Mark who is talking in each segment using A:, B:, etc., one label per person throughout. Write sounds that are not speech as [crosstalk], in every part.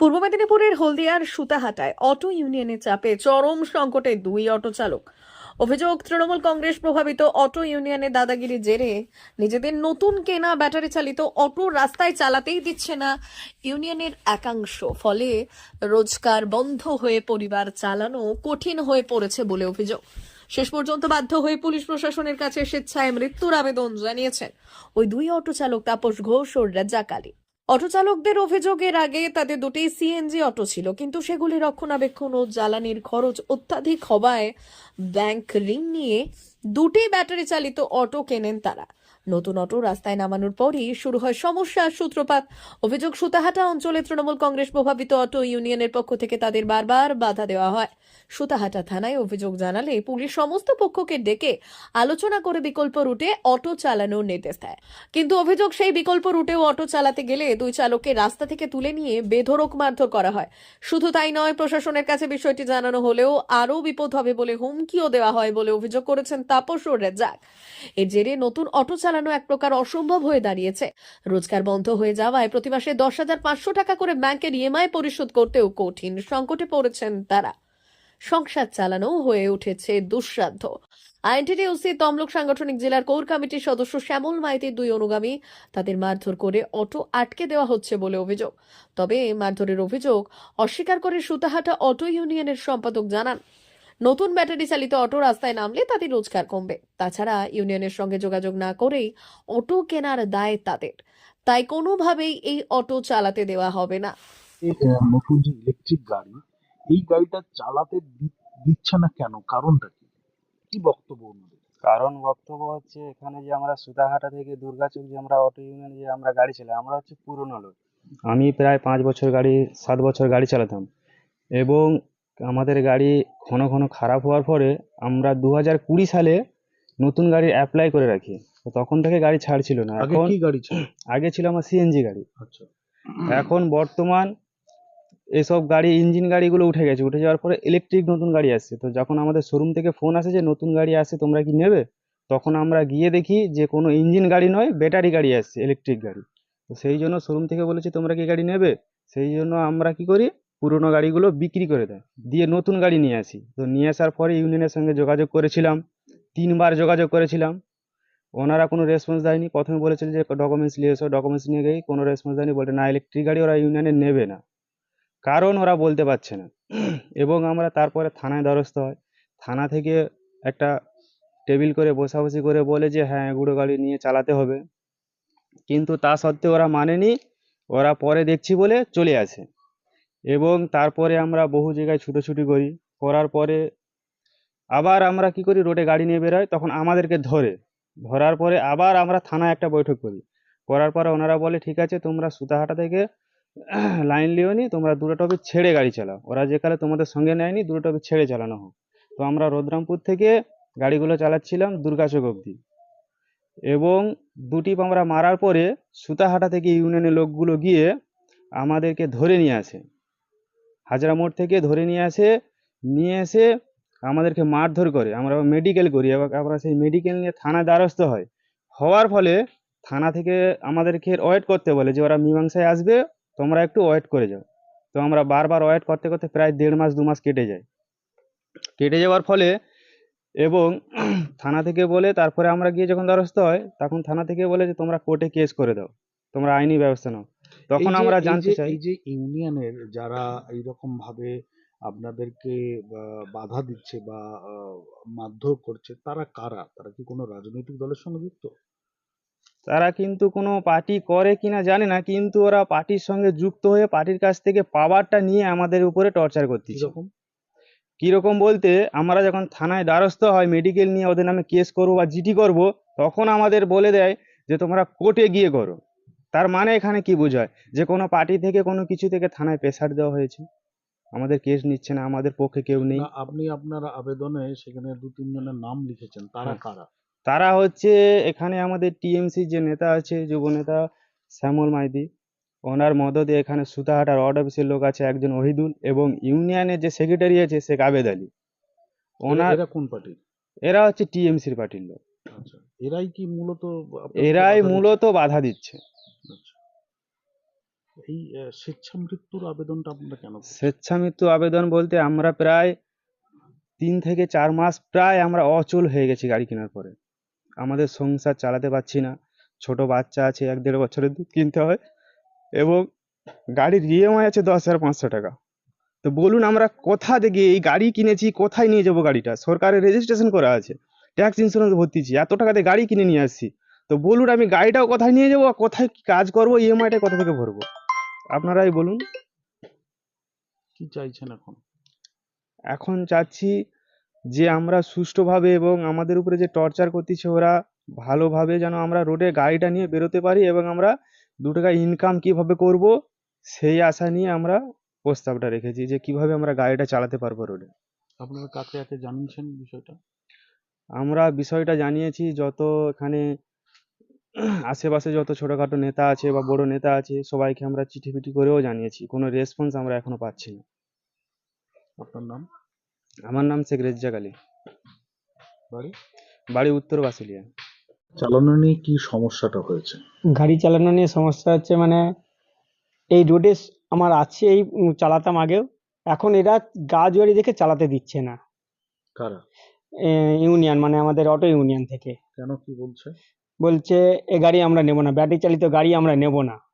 A: পূর্ব মেদিনীপুরের হলদিয়ার সুতাহাটায় অটো ইউনিয়নের চাপে চরম সংকটে দুই অটো চালক। অভিযোগ, তৃণমূল কংগ্রেস প্রভাবিত অটো ইউনিয়নের দাদাগিরি জেরে নিজেদের নতুন কেনা ব্যাটারি চালিত অটো রাস্তায় চালাতেই দিচ্ছে না ইউনিয়নের একাংশ। ফলে রোজগার বন্ধ হয়ে পরিবার চালানো কঠিন হয়ে পড়েছে বলে অভিযোগ। শেষ পর্যন্ত বাধ্য হয়ে পুলিশ প্রশাসনের কাছে স্বেচ্ছায় মৃত্যুর আবেদন জানিয়েছেন। ওই দুই অটো চালক তাপস ঘোষ ও রাজ্জাক আলী অটো চালকদের অভিযোগের আগে তাদের দুটি সিএনজি অটো ছিল, কিন্তু সেগুলি রক্ষণাবেক্ষণ ও জ্বালানির খরচ অত্যাধিক হওয়ায় ব্যাংক ঋণ নিয়ে দুটি ব্যাটারি চালিত অটো কেনেন তারা। নতুন অটো রাস্তায় নামানোর পরই শুরু হয় সমস্যার সূত্রপাত। অভিযোগ সুতাহাটা অঞ্চলে তৃণমূল কংগ্রেস প্রভাবিত অটো ইউনিয়নের পক্ষ থেকে তাদের বারবার বাধা দেওয়া হয়। সুতাহাটা থানায় অভিযোগ জানালে পুলিশ সমস্ত পক্ষকে ডেকে আলোচনা করে বিকল্প রুটে অটো চালানোর নির্দেশ দেয়। কিন্তু অভিযোগ সেই বিকল্প রুটেও অটো চালাতে গেলে দুই চালককে রাস্তা থেকে তুলে নিয়ে বেধড়ক মারধর করা হয়। শুধু তাই নয়, প্রশাসনের কাছে বিষয়টি জানানো হলেও আরও বিপদ হবে বলে হুমকিও দেওয়া হয় বলে অভিযোগ করেছেন তাপস ও রেজাক এর জেরে নতুন অটো চালানো এক প্রকার অসম্ভব হয়ে দাঁড়িয়েছে। রোজগার বন্ধ হয়ে যাওয়ায় প্রতি মাসে দশ হাজার পাঁচশো টাকা করে ব্যাংকের ইএমআই পরিশোধ করতেও কঠিন সংকটে পড়েছেন তারা। সংসার চালানো হয়ে উঠেছে দুঃসাধ্য। আইএনটিটি ওসি তমলুক সাংগঠনিক জেলার কোর কমিটির সদস্য শ্যামল মাইতির দুই অনুগামী তাদের মারধর করে অটো আটকে দেওয়া হচ্ছে বলে অভিযোগ। তবে মারধরের অভিযোগ অস্বীকার করে সুতাহাটা অটো ইউনিয়নের সম্পাদক জানান, নতুন ব্যাটারি চালিত অটো রাস্তায় নামলে তাদের রোজগার কমবে। তাছাড়া ইউনিয়নের সঙ্গে যোগাযোগ না করেই অটো কেনার দায় তাদের। তাই কোনোভাবেই এই অটো চালাতে দেওয়া হবে না।
B: ইলেকট্রিক গাড়ি এই গাড়িটা চালাতে দিচ্ছে না কেন? কারণটা কি? কি বক্তব্য ওনাদের?
C: কারণ বক্তব্য হচ্ছে এখানে যে আমরা সুতাহাটা থেকে দুর্গাচক যে আমরা অটো ইউনিয়ন যে আমরা গাড়ি চালাই আমরা হচ্ছে পুরনো লোক। আমি প্রায় পাঁচ বছর গাড়ি সাত বছর গাড়ি চালাতাম। এবং আমাদের গাড়ি ঘন ঘন খারাপ হওয়ার পরে আমরা দু হাজার কুড়ি সালে নতুন গাড়ি অ্যাপ্লাই করে রাখি। তো তখন থেকে গাড়ি ছাড়ছিল না।
B: আগে
C: এখন
B: গাড়ি
C: আগে ছিল আমার সিএনজি গাড়ি।
B: আচ্ছা।
C: এখন বর্তমান এসব গাড়ি, ইঞ্জিন গাড়িগুলো উঠে গেছে। উঠে যাওয়ার পরে ইলেকট্রিক নতুন গাড়ি আসছে। তো যখন আমাদের শোরুম থেকে ফোন আসে যে নতুন গাড়ি আসছে তোমরা কি নেবে? তখন আমরা গিয়ে দেখি যে কোনো ইঞ্জিন গাড়ি নয় ব্যাটারি গাড়ি আসছে ইলেকট্রিক গাড়ি। তো সেই জন্য শোরুম থেকে বলেছে, তোমরা কি গাড়ি নেবে? সেই জন্য আমরা কি করি, পুরোনো গাড়িগুলো বিক্রি করে দেয়। দিয়ে নতুন গাড়ি নিয়ে আসি। তো নিয়ে আসার পরে ইউনিয়নের সঙ্গে যোগাযোগ করেছিলাম। তিনবার যোগাযোগ করেছিলাম। ওনারা কোনো রেসপন্স দেয়নি। প্রথমে বলেছিল যে ডকুমেন্টস নিয়ে এসো ডকুমেন্টস নিয়ে গেই কোনো রেসপন্স দেয়নি। বলে না ইলেকট্রিক গাড়ি ওরা ইউনিয়নে নেবে না। কারণ ওরা বলতে পারছে না। এবং আমরা তারপরে থানায় দ্বারস্থ হয় থানা থেকে একটা টেবিল করে বসাবসি করে বলে যে হ্যাঁ এগুলো গাড়ি নিয়ে চালাতে হবে। কিন্তু তা সত্ত্বেও ওরা মানেনি। ওরা পরে দেখছি বলে চলে আসে। এবং তারপরে আমরা বহু জায়গায় ছুটোছুটি করি। করার পরে আবার আমরা কি করি, রোডে গাড়ি নিয়ে বেরোয় তখন আমাদেরকে ধরে। ধরার পরে আবার আমরা থানায় একটা বৈঠক করি। করার পরে ওনারা বলে, ঠিক আছে, তোমরা সুতাহাটা থেকে লাইন লিওনি তোমরা দুটো টপিক ছেড়ে গাড়ি চালাও। ওরা যেখানে তোমাদের সঙ্গে নেয়নি, দুটো টপিক ছেড়ে চালানো হোক। তো আমরা রোদ্রামপুর থেকে গাড়িগুলো চালাচ্ছিলাম দুর্গাচক অবধি। এবং দুটি আমরা মারার পরে সুতাহাটা থেকে ইউনিয়নের লোকগুলো গিয়ে আমাদেরকে ধরে নিয়ে আসে। হাজরা মোড় থেকে ধরে নিয়ে আসে, নিয়ে এসে আমাদেরকে মারধর করে। আমরা মেডিকেল করি এবং আমরা সেই মেডিকেল নিয়ে থানায় দ্বারস্থ হয়। হওয়ার ফলে থানা থেকে আমাদেরকে ওয়েট করতে বলে যে ওরা মীমাংসায় আসবে তোমরা একটু ওয়েট করে যাও। তো আমরা বারবার ওয়েট করতে করতে প্রায় দেড় মাস দু মাস কেটে যায়। কেটে যাওয়ার ফলে এবং [clears throat] থানা থেকে বলে তারপরে আমরা গিয়ে যখন দ্বারস্থ হয় তখন থানা থেকে বলে যে তোমরা কোর্টে কেস করে দাও। তোমরা আইনি ব্যবস্থা নাও। তখন আমরা জানতে চাই
B: এই যে ইউনিয়নের যারা এইরকম ভাবে আপনাদেরকে বাধা দিচ্ছে বা মারধর করছে তারা কারা? তারা কি কোনো রাজনৈতিক দলের সঙ্গে যুক্ত?
C: তারা কিন্তু কোনো পার্টি করে কিনা জানে না কিন্তু ওরা পার্টির সঙ্গে যুক্ত হয়ে পার্টির কাছ থেকে পাওয়ারটা নিয়ে আমাদের উপরে টর্চার করতেছে
B: কীরকম?
C: বলতে আমরা যখন থানায় দ্বারস্থ হয় মেডিকেল নিয়ে ওদের নামে কেস করব বা জিডি করব তখন আমাদের বলে দেয় যে তোমরা কোর্টে গিয়ে করো। তার মানে এখানে কি বোঝায়? যে কোনো পার্টি থেকে কোনো কিছু থেকে থানায় প্রেসার দেওয়া হয়েছে। আমাদের কেস নিচ্ছে না আমাদের পক্ষে কেউ নেই।
B: আপনি আপনার আবেদনে সেখানে দু তিনজনের নাম লিখেছেন। তারা
C: হ্যাঁ।
B: কারা?
C: তারা হচ্ছে এখানে আমাদের টিএমসি যে নেতা আছে যুব নেতা শ্যামল মাইতি ওনার মদতে এখানে সুতাহাটার ওয়ার্ড অফিসের লোক আছে একজন ওহিদুল এবং ইউনিয়নের যে সেক্রেটারি আছে শেখ আবেদ আলী। ওনার
B: কোন পার্টি?
C: এরা হচ্ছে টিএমসির পার্টির লোক।
B: আচ্ছা এরাই কি মূলত
C: এরাই মূলত বাধা দিচ্ছে।
B: আচ্ছা। এই স্বেচ্ছা মৃত্যুর আবেদনটা আপনারা কেন
C: স্বেচ্ছা মৃত্যু আবেদন বলতে আমরা প্রায় তিন থেকে চার মাস প্রায় আমরা অচল হয়ে গেছি গাড়ি কেনার পরে। আমাদের সংসার চালাতে পারছি না। ছোট বাচ্চা আছে এক দেড় বছরের দুধ কিনতে হয় এবং গাড়ির ইএমআই আছে দশ হাজার পাঁচশো টাকা। তো বলুন আমরা কোথা থেকে এই গাড়ি কিনেছি কোথায় নিয়ে যাব গাড়িটা? সরকারের রেজিস্ট্রেশন করা আছে। ট্যাক্স ইন্স্যুরেন্স ভর্তিছি এত টাকাতে গাড়ি কিনে নিয়ে আসছি। তো বলুন আমি গাড়িটাও কোথায় নিয়ে যাব আর কোথায় কি কাজ করব ইএমআইটা কোথা থেকে ভরবো? আপনারাই বলুন।
B: কি চাইছেন এখন?
C: এখন চাচ্ছি যে আমরা সুষ্ঠুভাবে এবং আমাদের উপরে যে টর্চার করতেছে ওরা ভালোভাবে যেন আমরা রোডে গাড়িটা নিয়ে বেরোতে পারি এবং আমরা দু টাকা ইনকাম কীভাবে করব সেই আশা নিয়ে আমরা প্রস্তাবটা রেখেছি যে কীভাবে আমরা গাড়িটা চালাতে পারব রোডে
B: আপনারা কাকে কাকে জানিয়েছেন বিষয়টা?
C: আমরা বিষয়টা জানিয়েছি যত এখানে আশেপাশে যত ছোটোখাটো নেতা আছে বা বড় নেতা আছে সবাইকে আমরা চিঠি পিঠি করেও জানিয়েছি। কোনো রেসপন্স আমরা এখনও পাচ্ছি না।
B: আপনার নাম?
C: আমার নাম শেখ রেজ্জাক আলী
B: বাড়ি?
C: বাড়ি উত্তর বাসুলিয়া।
B: চালানো নিয়ে কি সমস্যাটা হয়েছে?
D: গাড়ি চালানো নিয়ে সমস্যা হচ্ছে মানে এই রোডে আমার আছে এই চালাতাম আগেও। এখন এরা গা জোয়ারি দেখে চালাতে দিচ্ছে না।
B: কারা?
D: ইউনিয়ন মানে আমাদের অটো ইউনিয়ন থেকে।
B: কেন কি বলছে?
D: বলছে এ গাড়ি আমরা নেব না ব্যাটারি চালিত গাড়ি আমরা নেব না।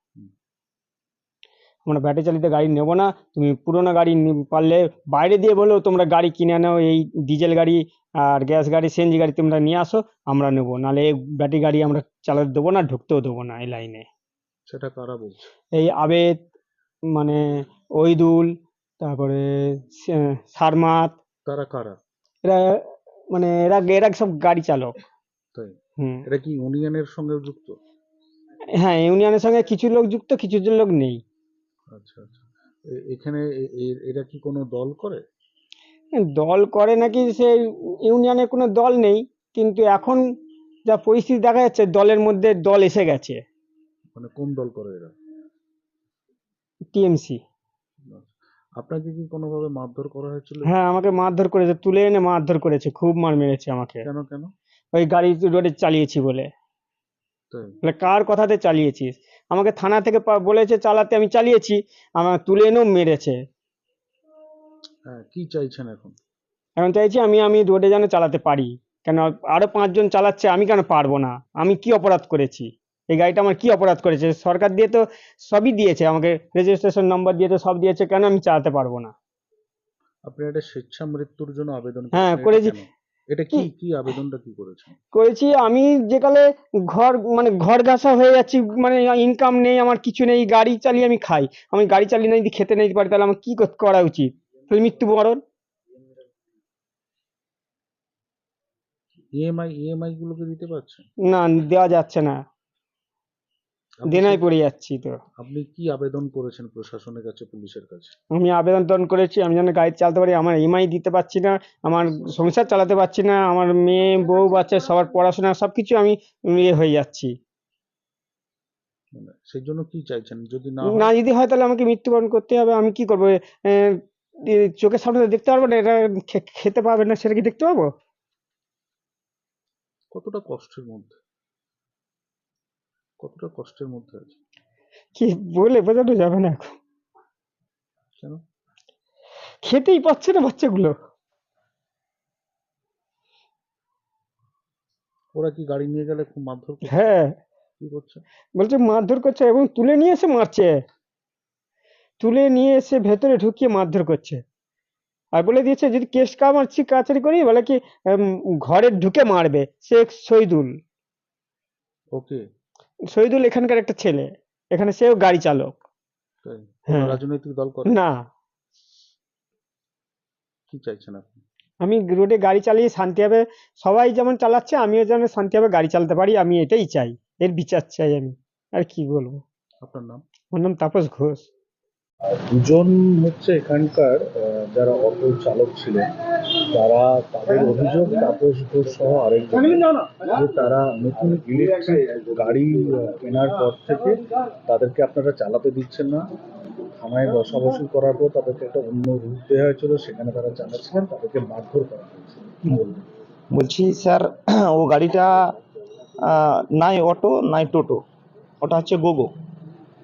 D: আমরা ব্যাটারি চালিত গাড়ি নেব না। তুমি পুরোনো গাড়ি পারলে বাইরে দিয়ে বলেও তোমরা গাড়ি কিনে নাও এই ডিজেল গাড়ি আর গ্যাস গাড়ি সিএনজি গাড়ি তোমরা নিয়ে আসো আমরা নেব। নাহলে এই ব্যাটারি গাড়ি আমরা চালাতে দেবো না ঢুকতেও দেবো না এই লাইনে
B: সেটা কারা বলছে?
D: এই আবেদ মানে ওইদুল তারপরে সারমাত।
B: তারা কারা?
D: এরা মানে এরা এরা সব গাড়ি চালক।
B: তাই? এটা কি ইউনিয়নের সঙ্গে যুক্ত?
D: হ্যাঁ ইউনিয়নের সঙ্গে কিছু লোক যুক্ত কিছু লোক নেই।
B: আচ্ছা আচ্ছা। এ- এখানে এ- এ- এরা কি কোনো দল করে?
D: দল করে নাকি সে ইউনিয়নে কোনো দল নেই কিন্তু এখন যা পরিস্থিতি দেখা যাচ্ছে দলের মধ্যে দল এসে গেছে।
B: মানে কোন দল করে এরা?
D: টিএমসি।
B: আপনাকে কি কোনোভাবে মারধর করা হয়েছিল?
D: হ্যাঁ আমাকে মারধর করেছে তুলে এনে মারধর করেছে খুব মার মেরেছে আমাকে।
B: কেন কেন?
D: ওই গাড়ি রোডে চালিয়েছি বলে।
B: তাই?
D: বলে কার কথাতে চালিয়েছিস? আমাকে থানা থেকে বলেছে চালাতে আমি চালিয়েছি। আমার তুলে এনেও মেরেছে।
B: হ্যাঁ কি চাইছেন এখন?
D: এখন চাইছি আমি আমি রোডে যেন চালাতে পারি। কেন আরও পাঁচজন চালাচ্ছে আমি কেন পারব না? আমি কি অপরাধ করেছি? এই গাড়িটা আমার কি অপরাধ করেছে? সরকার দিয়ে তো সবই দিয়েছে আমাকে রেজিস্ট্রেশন নম্বর দিয়ে তো সব দিয়েছে কেন আমি চালাতে পারব না?
B: আপনি একটা স্বেচ্ছা মৃত্যুর জন্য আবেদন
D: হ্যাঁ, করেছি।
B: এটা কি? কি আবেদনটা কি করেছেন?
D: করেছি আমি যেকালে ঘর মানে ঘর গাসা হয়ে যাচ্ছি মানে ইনকাম নেই আমার কিছু নেই গাড়ি চালিয়ে আমি খাই। আমি গাড়ি চালিয়ে না যদি খেতে নেই পারি তাহলে আমার কি কর- করা উচিত? তাহলে মৃত্যুবরণ?
B: ইএমআই ইএমআই গুলোকে দিতে পারছেন?
D: না দেওয়া যাচ্ছে না। দেনায় পড়ে যাচ্ছি তো।
B: আপনি কি আবেদন করেছেন প্রশাসনের কাছে পুলিশের কাছে?
D: আমি আবেদন করেছি আমি যেন গাড়ি চালাতে পারি আমার ইএমআই দিতে পারছি না আমার সংসার চালাতে পারছি না আমার মেয়ে বউ বাচ্চা সবার পড়াশোনা সবকিছু আমি ইয়ে হয়ে যাচ্ছি।
B: মানে সেই জন্য কি চাইছেন? যদি না
D: না যদি হয় তাহলে আমাকে মৃত্যুবরণ করতে হবে আমি কি করব? চোখের সামনে তো দেখতে পারব না এটা খেতে পারবে না সেটা কি দেখতে পাবো?
B: কতটা কষ্টের মধ্যে? কতটা কষ্টের মধ্যে আছে?
D: কি বলে বোঝানো যাবে না এখন।
B: কেন?
D: খেতেই পাচ্ছে না বাচ্চাগুলো।
B: ওরা কি গাড়ি নিয়ে গেলে খুব মারধর করছে?
D: হ্যাঁ।
B: কি করছে?
D: বলছে মারধর করছে এবং তুলে নিয়ে এসে মারছে। তুলে নিয়ে এসে ভেতরে ঢুকিয়ে মারধর করছে। আর বলে দিয়েছে যদি কেস কামাচ্ছি কাচারি করি বলে কি ঘরে ঢুকে মারবে শেখ শহীদুল।
B: ওকে।
D: শহীদুল এখানকার একটা ছেলে। এখানে সেও গাড়ি চালক। হ্যাঁ।
B: রাজনৈতিক দল করে?
D: না।
B: কি চাইছেন আপনি?
D: আমি রোডে গাড়ি চালিয়ে শান্তিভাবে সবাই যেমন চালাচ্ছে আমিও যেন শান্তি শান্তিভাবে গাড়ি চালাতে পারি আমি এটাই চাই। এর বিচার চাই আমি। আর কি বলব?
B: আপনার নাম?
D: আমার নাম তাপস ঘোষ।
B: দুজন হচ্ছে এখানকার যারা অটো চালক ছিলেন। তারা তাদের অভিযোগ, তাপস ঘোষ সহ আরেকজন। যে তারা নতুন ইলেকট্রিক গাড়ি কেনার পর থেকে তাদেরকে আপনারা চালাতে দিচ্ছেন না। থানায় বসাবসি করার পর তাদেরকে একটা অন্য রুট দেওয়া হয়েছিল, সেখানে তারা চালাচ্ছিলেন, তাদেরকে মারধর করা হয়েছে। কি বলবেন?
E: বলছি, স্যার, ও গাড়িটা নাই অটো, নাই টোটো। ওটা হচ্ছে গোগো।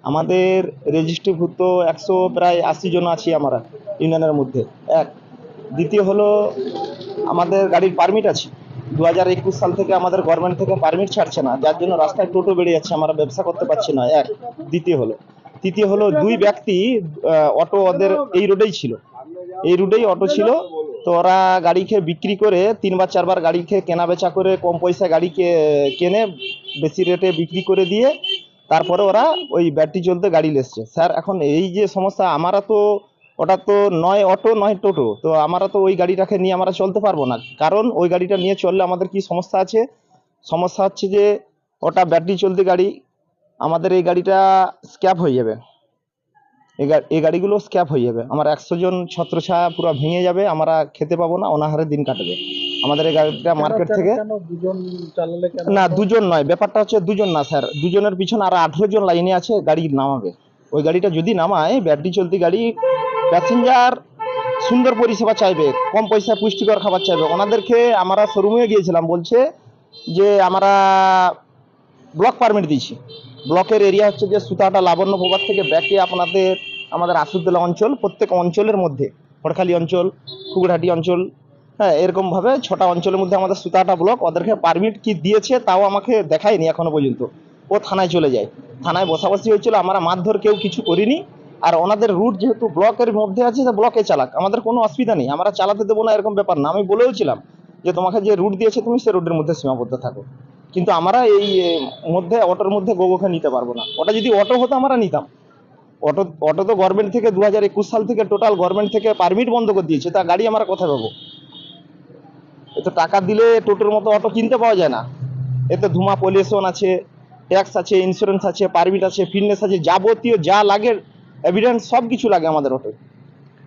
E: আমাদের রেজিস্ট্রিভূত একশো প্রায় আশি জন আছি আমরা, ইউনিয়নের মধ্যে। এক। দ্বিতীয় হলো আমাদের গাড়ির পারমিট আছে। দু হাজার একুশ সাল থেকে আমাদের গভর্নমেন্ট থেকে পারমিট ছাড়ছে না, যার জন্য রাস্তায় টোটো বেড়ে যাচ্ছে, আমরা ব্যবসা করতে পারছি না। এক, দ্বিতীয় হলো, তৃতীয় হলো দুই ব্যক্তি অটো ওদের এই রোডেই ছিল। এই রুটেই অটো ছিল, তো ওরা গাড়ি খেয়ে বিক্রি করে তিনবার, চারবার গাড়ি খেয়ে কেনা বেচা করে কম পয়সায় গাড়ি কে- কেনে বেশি রেটে বিক্রি করে দিয়ে তারপরে ওরা ওই ব্যাটারি চলতে গাড়ি লেসছে। স্যার, এখন এই যে সমস্যা, আমরা তো ওটা তো নয় অটো নয় টোটো। তো আমরা তো ওই গাড়িটাকে নিয়ে আমরা চলতে পারব না। কারণ ওই গাড়িটা নিয়ে চললে আমাদের কি সমস্যা আছে? সমস্যা হচ্ছে যে ওটা ব্যাটারি চলতে গাড়ি আমাদের এই গাড়িটা স্ক্যাপ হয়ে যাবে। এই গাড়িগুলো স্ক্যাপ হয়ে যাবে। আমার একশো জন ছত্রছায়া পুরো ভেঙে যাবে আমরা খেতে পাবো না অনাহারে দিন কাটবে। আমাদের এই গাড়িটা মার্কেট থেকে না দুজন নয় ব্যাপারটা হচ্ছে দুজন না স্যার। দুজনের পিছনে আর আঠেরো জন লাইনে আছে গাড়ি নামাবে। ওই গাড়িটা যদি নামায় ব্যাটারি চলতি গাড়ি প্যাসেঞ্জার সুন্দর পরিষেবা চাইবে, কম পয়সায় পুষ্টিকর খাবার চাইবে। ওনাদেরকে আমরা শোরুমে গিয়েছিলাম, বলছে যে আমরা ব্লক পারমিট দিয়েছি। ব্লকের এরিয়া হচ্ছে যে সুতাটা লাবণ্য প্রভাত থেকে ব্যাকে আপনাদের, আমাদের আসুদ্দোলা অঞ্চল, প্রত্যেক অঞ্চলের মধ্যে খড়খালি অঞ্চল কুকুরহাটি অঞ্চল হ্যাঁ এরকমভাবে ছটা অঞ্চলের মধ্যে আমাদের সুতাটা ব্লক ওদেরকে পারমিট কি দিয়েছে তাও আমাকে দেখায়নি এখনও পর্যন্ত। ও থানায় চলে যায়। থানায় বসাবসি হয়েছিল, আমরা মারধর কেউ কিছু করিনি। আর ওনাদের রুট যেহেতু ব্লকের মধ্যে আছে, তো ব্লকে চালাক। আমাদের কোনো অসুবিধা নেই। আমরা চালাতে দেবো না, এরকম ব্যাপার না। আমি বলেওছিলাম যে, তোমাকে যে রুট দিয়েছে, তুমি সে রুটের মধ্যে সীমাবদ্ধ থাকো। কিন্তু আমরা এই মধ্যে, অটোর মধ্যে গোগোকে নিতে পারব না। ওটা যদি অটো হতো, আমরা নিতাম। অটো অটো তো গভর্নমেন্ট থেকে দু হাজার একুশ সাল থেকে টোটাল গভর্নমেন্ট থেকে পারমিট বন্ধ করে দিয়েছে। তা গাড়ি আমরা কোথায় পাবো? এতে টাকা দিলে টোটোর মতো অটো কিনতে পাওয়া যায় না। এতে ধুমা পলিউশন আছে ট্যাক্স আছে ইন্স্যুরেন্স আছে পারমিট আছে ফিটনেস আছে, যাবতীয় যা লাগে এভিডেন্স সব কিছু লাগে আমাদের অটো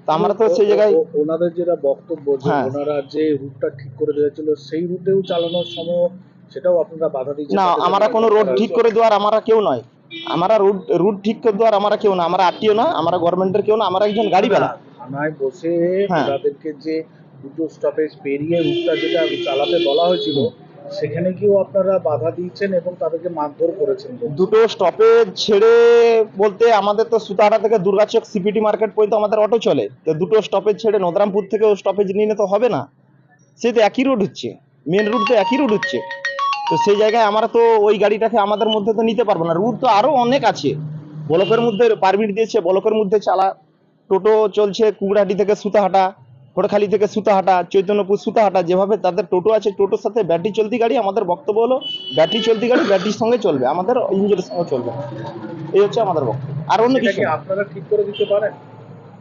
E: তো আমরা তো সেই জায়গায়
B: ওনাদের যেটা বক্তব্য যে
E: হ্যাঁ।
B: ওনারা যে রুটটা ঠিক করে দিয়েছিল সেই রুটেও চালানোর সময় সেটাও আপনারা বাধা দিচ্ছেন
E: না আমরা কোনো রোড ঠিক করে দেওয়ার আমরা কেউ নয় আমরা রুট রুট ঠিক করে দেওয়ার আমরা কেউ না আমরা আরটিও না আমরা গভর্নমেন্টের কেউ না আমরা একজন গাড়িওয়ালা
B: না, থানায় বসে
E: হ্যাঁ।
B: ওনাদেরকে যে দুটো স্টপেজ পেরিয়ে রুটটা যেটা চালাতে বলা হয়েছিল সেখানে গিয়েও আপনারা বাধা দিয়েছেন এবং তাদেরকে মারধর করেছেন
E: দুটো স্টপেজ ছেড়ে বলতে আমাদের তো সুতাহাটা থেকে দুর্গাচক সিপিটি মার্কেট পর্যন্ত আমাদের অটো চলে। তো দুটো স্টপেজ ছেড়ে নদরামপুর থেকেও স্টপেজ নিলে তো হবে না। সে তো একই রুট হচ্ছে। মেন রুট তো একই রুট হচ্ছে। তো সেই জায়গায় আমরা তো ওই গাড়িটাকে আমাদের মধ্যে তো নিতে পারব না। রুট তো আরও অনেক আছে। ব্লকের মধ্যে পারমিট দিয়েছে, ব্লকের মধ্যে চালা। টোটো চলছে কুকড়াহাটি থেকে সুতাহাটা। খড়খালি থেকে সুতাহাটা চৈতন্যপুর সুতাহাটা যেভাবে তাদের টোটো আছে টোটোর সাথে ব্যাটারি চলতি গাড়ি আমাদের বক্তব্য হলো ব্যাটারি চলতি গাড়ি ব্যাটারির সঙ্গে চলবে আমাদের ইঞ্জিনের সঙ্গে চলবে এই হচ্ছে আমাদের বক্তব্য। আর অন্য কিছু
B: আপনারা ঠিক করে দিতে পারেন?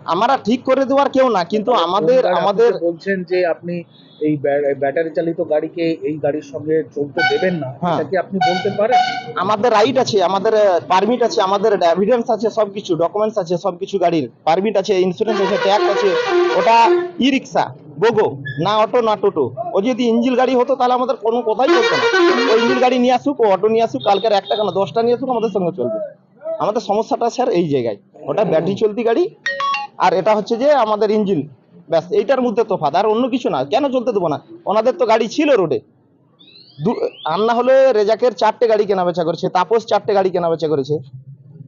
E: আমরা ঠিক করে দেওয়ার কেউ না কিন্তু আমাদের আমাদের
B: বলছেন যে আপনি এই ব্যাটারি চালিত গাড়িকে এই গাড়ির সঙ্গে চলতে দেবেন না।
E: হ্যাঁ।
B: এটা কি আপনি বলতে পারেন?
E: আমাদের রাইট আছে আমাদের পারমিট আছে আমাদের এভিডেন্স আছে সবকিছু ডকুমেন্টস আছে সবকিছু গাড়ির। পারমিট আছে ইন্স্যুরেন্স আছে ট্যাক্স আছে ওটা ই রিক্সা গোগো না অটো না টোটো ও যদি ইঞ্জিল গাড়ি হতো তাহলে আমাদের কোনো কথাই হতো না। ও ইঞ্জিল গাড়ি নিয়ে আসুক ও অটো নিয়ে আসুক কালকের একটা কেন দশটা নিয়ে আসুক আমাদের সঙ্গে চলবে। আমাদের সমস্যাটা স্যার এই জায়গায়। ওটা ব্যাটারি চলতি গাড়ি আর এটা হচ্ছে যে আমাদের ইঞ্জিন। ব্যাস এইটার মধ্যে তফাৎ আর অন্য কিছু না। কেন চলতে দেবো না? ওনাদের তো গাড়ি ছিল রোডে। দু- আর হলে রেজাকের চারটে গাড়ি কেনা বেচা করেছে তাপস চারটে গাড়ি কেনা বেচা করেছে।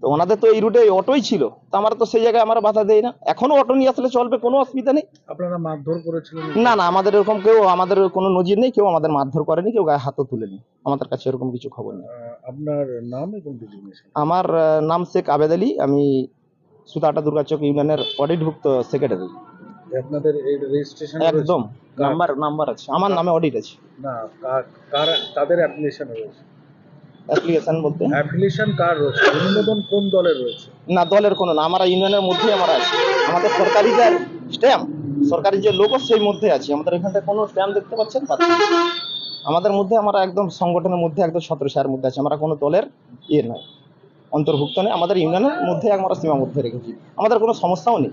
E: তো ওনাদের তো এই রুটে অটোই ছিল। তো আমরা তো সেই জায়গায় আমরা বাধা দেই না। এখনও অটো নিয়ে আসলে চলবে কোনো অসুবিধা নেই।
B: আপনারা মারধর করেছিলেন?
E: না না আমাদের এরকম কেউ আমাদের কোনো নজির নেই কেউ আমাদের মারধর করেনি কেউ গায়ে হাতও তুলেনি। আমাদের কাছে এরকম কিছু খবর নেই।
B: আপনার নাম এবং
E: আমার নাম শেখ আবেদ আলী। আমি সুতাটা দুর্গাচক ইউনিয়নের অডিটভুক্ত সেক্রেটারি
B: আপনাদের এই রেজিস্ট্রেশন
E: একদম নাম্বার নাম্বার আছে। আমার নামে অডিট আছে।
B: না কার কার তাদের অ্যাপ্লিকেশন রয়েছে।
E: অ্যাপ্লিকেশন বলতে?
B: অ্যাপ্লিকেশন কার রয়েছে? অনুমোদন কোন দলের রয়েছে?
E: না দলের কোনো না আমরা ইউনিয়নের মধ্যেই আমরা আছি। আমাদের সরকারি যে স্ট্যাম্প সরকারি যে লোগো সেই মধ্যে আছি। আমাদের এখানটা কোনো স্ট্যাম্প দেখতে পাচ্ছেন। আমাদের মধ্যে আমরা একদম সংগঠনের মধ্যে একদম সতেরো সারের মধ্যে আছি। আমরা কোনো দলের ইয়ে নয় অন্তর্ভুক্ত নেই। আমাদের ইউনিয়নের মধ্যে একমাত্র সীমাবদ্ধ রেখেছি। আমাদের কোনো সমস্যাও নেই।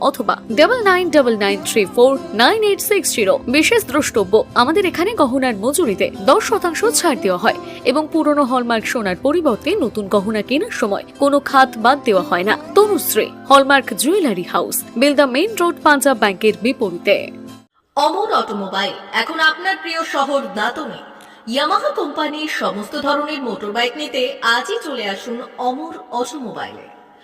F: অথবা ডাবল নাইন বিশেষ দ্রষ্টব্য, আমাদের এখানে গহনার মজুরিতে দশ শতাংশ ছাড় দেওয়া হয় এবং পুরনো হলমার্ক সোনার পরিবর্তে নতুন গহনা কেনার সময় কোনো খাত বাদ দেওয়া হয় না। Tanushree, hallmark jewellery house, Belda main road, Punjab ব্যাংকের বিপরীতে।
A: অমর অটোমোবাইল, এখন আপনার প্রিয় শহর দাতনে। ইয়ামাহা কোম্পানির সমস্ত ধরনের মোটরবাইক নিতে আজই চলে আসুন অমর অটোমোবাইলে।